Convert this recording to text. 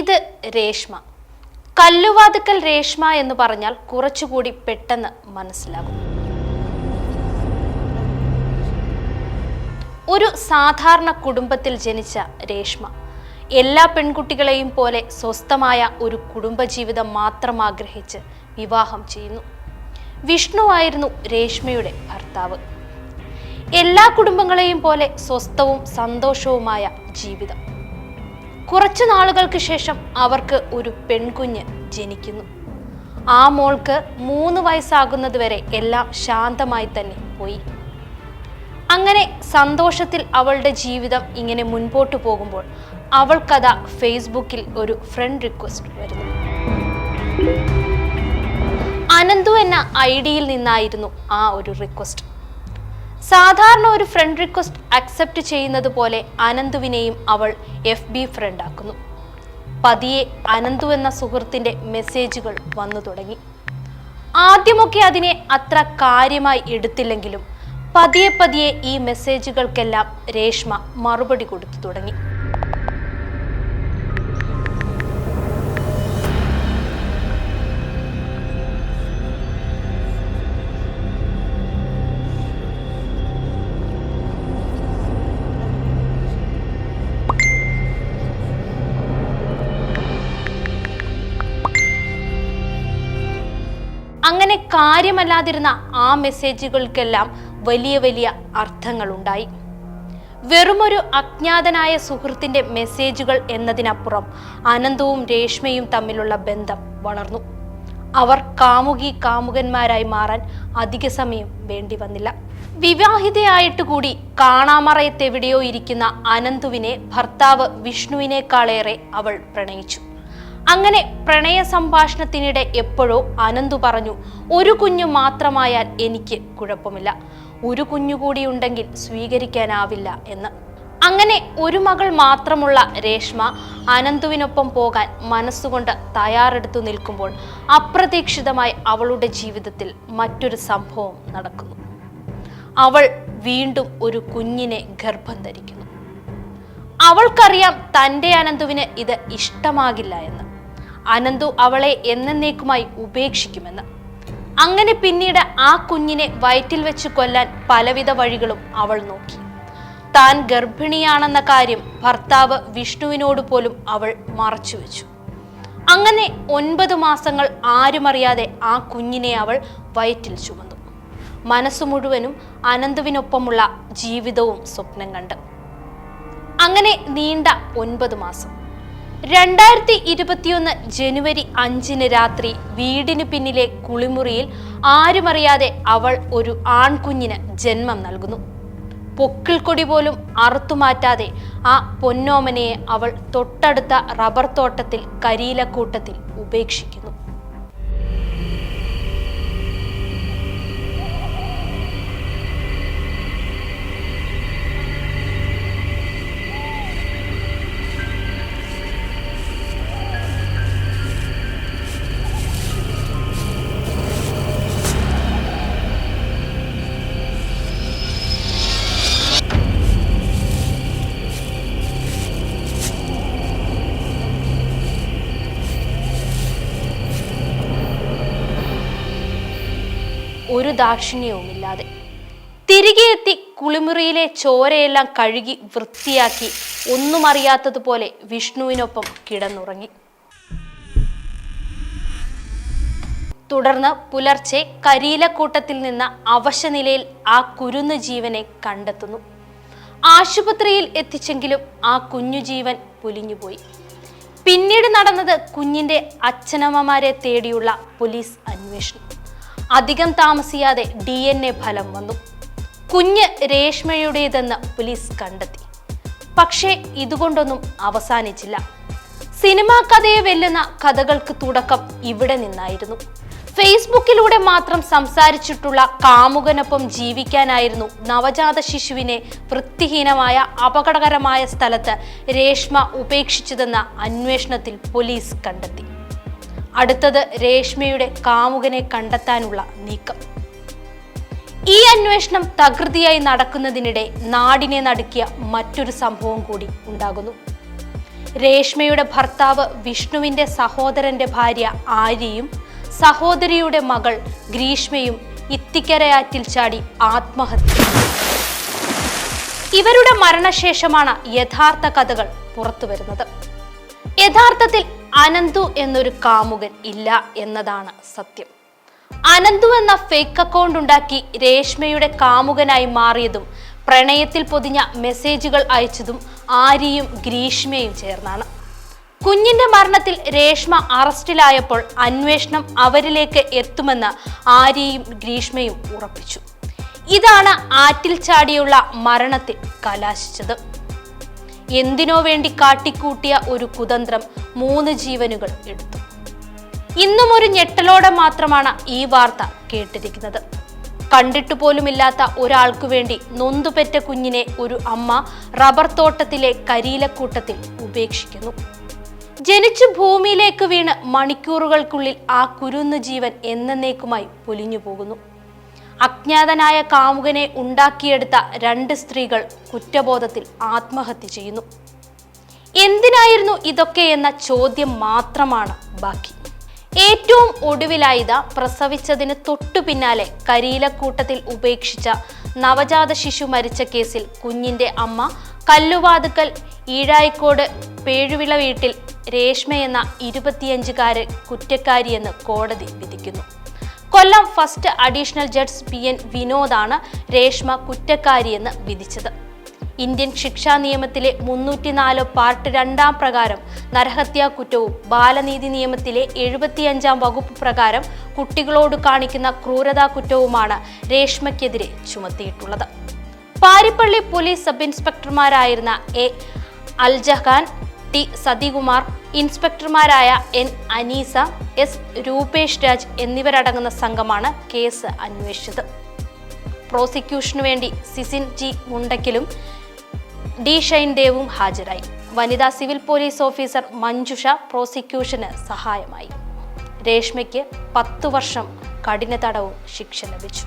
ഇത് രേഷ്മ. കല്ലുവാതുക്കൽ രേഷ്മ എന്ന് പറഞ്ഞാൽ കുറച്ചുകൂടി പെട്ടെന്ന് മനസ്സിലാകും. ഒരു സാധാരണ കുടുംബത്തിൽ ജനിച്ച രേഷ്മ എല്ലാ പെൺകുട്ടികളെയും പോലെ സ്വസ്ഥമായ ഒരു കുടുംബജീവിതം മാത്രം ആഗ്രഹിച്ച് വിവാഹം ചെയ്യുന്നു. വിഷ്ണു ആയിരുന്നു രേഷ്മയുടെ ഭർത്താവ്. എല്ലാ കുടുംബങ്ങളെയും പോലെ സ്വസ്ഥവും സന്തോഷവുമായ ജീവിതം. കുറച്ചു നാളുകൾക്ക് ശേഷം അവർക്ക് ഒരു പെൺകുഞ്ഞ് ജനിക്കുന്നു. ആ മോൾക്ക് മൂന്ന് വയസ്സാകുന്നതുവരെ എല്ലാം ശാന്തമായി തന്നെ പോയി. അങ്ങനെ സന്തോഷത്തിൽ അവളുടെ ജീവിതം ഇങ്ങനെ മുൻപോട്ട് പോകുമ്പോൾ അവൾക്കഥ ഫേസ്ബുക്കിൽ ഒരു ഫ്രണ്ട് റിക്വസ്റ്റ് വരുന്നു. അനന്തു എന്ന ഐ ഡിയിൽ നിന്നായിരുന്നു ആ ഒരു റിക്വസ്റ്റ് സാധാരണ ഒരു ഫ്രണ്ട് റിക്വസ്റ്റ് അക്സെപ്റ്റ് ചെയ്യുന്നത് പോലെ അനന്തുവിനെയും അവൾ എഫ് ബി ഫ്രണ്ട് ആക്കുന്നു. പതിയെ അനന്തു എന്ന സുഹൃത്തിന്റെ മെസ്സേജുകൾ വന്നു തുടങ്ങി. ആദ്യമൊക്കെ അതിനെ അത്ര കാര്യമായി എടുത്തില്ലെങ്കിലും പതിയെ പതിയെ ഈ മെസ്സേജുകൾക്കെല്ലാം രേഷ്മ മറുപടി കൊടുത്തു തുടങ്ങി. കാര്യമല്ലാതിരുന്ന ആ മെസ്സേജുകൾക്കെല്ലാം വലിയ വലിയ അർത്ഥങ്ങളുണ്ടായി. വെറുമൊരു അജ്ഞാതനായ സുഹൃത്തിന്റെ മെസ്സേജുകൾ എന്നതിനപ്പുറം അനന്തവും രേഷ്മയും തമ്മിലുള്ള ബന്ധം വളർന്നു. അവർ കാമുകി കാമുകന്മാരായി മാറാൻ അധിക സമയം വേണ്ടി വന്നില്ല. വിവാഹിതയായിട്ട് കൂടി കാണാമറയത്തെവിടെയോ ഇരിക്കുന്ന അനന്തുവിനെ ഭർത്താവ് വിഷ്ണുവിനേക്കാളേറെ അവൾ പ്രണയിച്ചു. അങ്ങനെ പ്രണയ സംഭാഷണത്തിനിടെ എപ്പോഴോ അനന്തു പറഞ്ഞു ഒരു കുഞ്ഞു മാത്രമായാൽ എനിക്ക് കുഴപ്പമില്ല. ഒരു കുഞ്ഞുകൂടി ഉണ്ടെങ്കിൽ സ്വീകരിക്കാനാവില്ല എന്ന്. അങ്ങനെ ഒരു മകൾ മാത്രമുള്ള രേഷ്മ അനന്തുവിനൊപ്പം പോകാൻ മനസ്സുകൊണ്ട് തയ്യാറെടുത്തു നിൽക്കുമ്പോൾ അപ്രതീക്ഷിതമായി അവളുടെ ജീവിതത്തിൽ മറ്റൊരു സംഭവം നടക്കുന്നു. അവൾ വീണ്ടും ഒരു കുഞ്ഞിനെ ഗർഭം ധരിക്കുന്നു. അവൾക്കറിയാം തന്റെ അനന്തുവിന് ഇത് ഇഷ്ടമാകില്ല എന്ന്. അനന്തു അവളെ എന്നേക്കുമായി ഉപേക്ഷിക്കുമെന്ന്. അങ്ങനെ പിന്നീട് ആ കുഞ്ഞിനെ വയറ്റിൽ വെച്ച് കൊല്ലാൻ പലവിധ വഴികളും അവൾ നോക്കി. താൻ ഗർഭിണിയാണെന്ന കാര്യം ഭർത്താവ് വിഷ്ണുവിനോട് പോലും അവൾ മറച്ചു വെച്ചു. അങ്ങനെ ഒൻപത് മാസങ്ങൾ ആരുമറിയാതെ ആ കുഞ്ഞിനെ അവൾ വയറ്റിൽ ചുമന്നു. മനസ്സു മുഴുവനും അനന്തുവിനൊപ്പമുള്ള ജീവിതവും സ്വപ്നം കണ്ട്. അങ്ങനെ നീണ്ട ഒൻപത് മാസം. രണ്ടായിരത്തി ഇരുപത്തിയൊന്ന് ജനുവരി അഞ്ചിന് രാത്രി വീടിന് പിന്നിലെ കുളിമുറിയിൽ ആരുമറിയാതെ അവൾ ഒരു ആൺകുഞ്ഞിന് ജന്മം നൽകുന്നു. പൊക്കിൾ കൊടി പോലും അറുത്തുമാറ്റാതെ ആ പൊന്നോമനയെ അവൾ തൊട്ടടുത്ത റബ്ബർ തോട്ടത്തിൽ കരിയിലക്കൂട്ടത്തിൽ ഉപേക്ഷിക്കുന്നു. ഒരു ദാക്ഷിണ്യവുമില്ലാതെ. തിരികെ എത്തി കുളിമുറിയിലെ ചോരയെല്ലാം കഴുകി വൃത്തിയാക്കി ഒന്നും അറിയാത്തതുപോലെ വിഷ്ണുവിനൊപ്പം കിടന്നുറങ്ങി. തുടർന്ന് പുലർച്ചെ കരീലക്കൂട്ടത്തിൽ നിന്ന് അവശനിലയിൽ ആ കുരുന്ന് ജീവനെ കണ്ടെത്തുന്നു. ആശുപത്രിയിൽ എത്തിച്ചെങ്കിലും ആ കുഞ്ഞു ജീവൻ പുലിഞ്ഞുപോയി. പിന്നീട് നടന്നത് കുഞ്ഞിന്റെ അച്ഛനമ്മമാരെ തേടിയുള്ള പോലീസ് അന്വേഷണം. അധികം താമസിയാതെ ഡി എൻ എ ഫലം വന്നു. കുഞ്ഞ് രേഷ്മയുടേതെന്ന് പോലീസ് കണ്ടെത്തി. പക്ഷേ ഇതുകൊണ്ടൊന്നും അവസാനിച്ചില്ല. സിനിമാ കഥയെ വെല്ലുന്ന കഥകൾക്ക് തുടക്കം ഇവിടെ നിന്നായിരുന്നു. ഫേസ്ബുക്കിലൂടെ മാത്രം സംസാരിച്ചിട്ടുള്ള കാമുകനൊപ്പം ജീവിക്കാനായിരുന്നു നവജാത ശിശുവിനെ വൃത്തിഹീനമായ അപകടകരമായ സ്ഥലത്ത് രേഷ്മ ഉപേക്ഷിച്ചതെന്ന അന്വേഷണത്തിൽ പോലീസ് കണ്ടെത്തി. അടുത്തത് രേഷ്മയുടെ കാമുകനെ കണ്ടെത്താനുള്ള നീക്കം. ഈ അന്വേഷണം തകൃതിയായി നടക്കുന്നതിനിടെ നാടിനെ നടുക്കിയ മറ്റൊരു സംഭവം കൂടി ഉണ്ടാകുന്നു. രേഷ്മയുടെ ഭർത്താവ് വിഷ്ണുവിന്റെ സഹോദരന്റെ ഭാര്യ ആര്യയും സഹോദരിയുടെ മകൾ ഗ്രീഷ്മയും ഇത്തിക്കരയാറ്റിൽ ചാടി ആത്മഹത്യ. ഇവരുടെ മരണശേഷമാണ് യഥാർത്ഥ കഥകൾ പുറത്തുവരുന്നത്. യഥാർത്ഥത്തിൽ അനന്തു എന്നൊരു കാമുകൻ ഇല്ല എന്നതാണ് സത്യം. അനന്തു എന്ന ഫേക്ക് അക്കൗണ്ട് ഉണ്ടാക്കി രേഷ്മയുടെ കാമുകനായി മാറിയതും പ്രണയത്തിൽ പൊതിഞ്ഞ മെസ്സേജുകൾ അയച്ചതും ആര്യയും ഗ്രീഷ്മയും ചേർന്നാണ്. കുഞ്ഞിന്റെ മരണത്തിൽ രേഷ്മ അറസ്റ്റിലായപ്പോൾ അന്വേഷണം അവരിലേക്ക് എത്തുമെന്ന് ആര്യയും ഗ്രീഷ്മയും ഉറപ്പിച്ചു. ഇതാണ് ആറ്റിൽ ചാടിയുള്ള മരണത്തിൽ കലാശിച്ചത്. എന്തിനോ വേണ്ടി കാട്ടിക്കൂട്ടിയ ഒരു കുതന്ത്രം മൂന്ന് ജീവനുകൾ എടുത്തു. ഇന്നും ഒരു ഞെട്ടലോടെ മാത്രമാണ് ഈ വാർത്ത കേട്ടിരിക്കുന്നത്. കണ്ടിട്ടു പോലുമില്ലാത്ത ഒരാൾക്കു വേണ്ടി നൊന്തുപെറ്റ കുഞ്ഞിനെ ഒരു അമ്മ റബ്ബർ തോട്ടത്തിലെ കരിയിലക്കൂട്ടത്തിൽ ഉപേക്ഷിക്കുന്നു. ജനിച്ചു ഭൂമിയിലേക്ക് വീണ് മണിക്കൂറുകൾക്കുള്ളിൽ ആ കുരുന്ന് ജീവൻ എന്നേക്കുമായി പൊലിഞ്ഞു പോകുന്നു അജ്ഞാതനായ കാമുകനെ ഉണ്ടാക്കിയെടുത്ത രണ്ട് സ്ത്രീകൾ കുറ്റബോധത്തിൽ ആത്മഹത്യ ചെയ്യുന്നു. എന്തിനായിരുന്നു ഇതൊക്കെ എന്ന ചോദ്യം മാത്രമാണ് ബാക്കി. ഏറ്റവും ഒടുവിലായിത പ്രസവിച്ചതിന് തൊട്ടു പിന്നാലെ കരീലക്കൂട്ടത്തിൽ ഉപേക്ഷിച്ച നവജാത ശിശു മരിച്ച കേസിൽ കുഞ്ഞിന്റെ അമ്മ കല്ലുവാതുക്കൽ ഈഴായിക്കോട് പേഴുവിള വീട്ടിൽ രേഷ്മ എന്ന ഇരുപത്തിയഞ്ചുകാരെ കുറ്റക്കാരിയെന്ന് കോടതി വിധിക്കുന്നു. Kollam first additional judge P N വിനോദാണ് Reshma കുറ്റക്കാരിയെന്ന് വിധിച്ചത്. ഇന്ത്യൻ ശിക്ഷാ നിയമത്തിലെ മുന്നൂറ്റിനാല് പാർട്ട് രണ്ടാം പ്രകാരം നരഹത്യാ കുറ്റവും ബാലനീതി നിയമത്തിലെ എഴുപത്തിയഞ്ചാം വകുപ്പ് പ്രകാരം കുട്ടികളോട് കാണിക്കുന്ന ക്രൂരതാ കുറ്റവുമാണ് രേഷ്മയ്ക്കെതിരെ ചുമത്തിയിട്ടുള്ളത്. പാരിപ്പള്ളി പോലീസ് സബ് ഇൻസ്പെക്ടർമാരായിരുന്ന എ അൽജഹാൻ ടി സതികുമാർ ഇൻസ്പെക്ടർമാരായ എൻ അനീസ എസ് രൂപേഷ് രാജ് എന്നിവരടങ്ങുന്ന സംഘമാണ് കേസ് അന്വേഷിച്ചത്. പ്രോസിക്യൂഷനു വേണ്ടി സിസിൻ ജി മുണ്ടക്കിലും ഡി ഷൈൻ ദേവും ഹാജരായി. വനിതാ സിവിൽ പോലീസ് ഓഫീസർ മഞ്ജുഷ പ്രോസിക്യൂഷന് സഹായമായി. രേഷ്മയ്ക്ക് പത്തു വർഷം കഠിന തടവും ശിക്ഷ ലഭിച്ചു.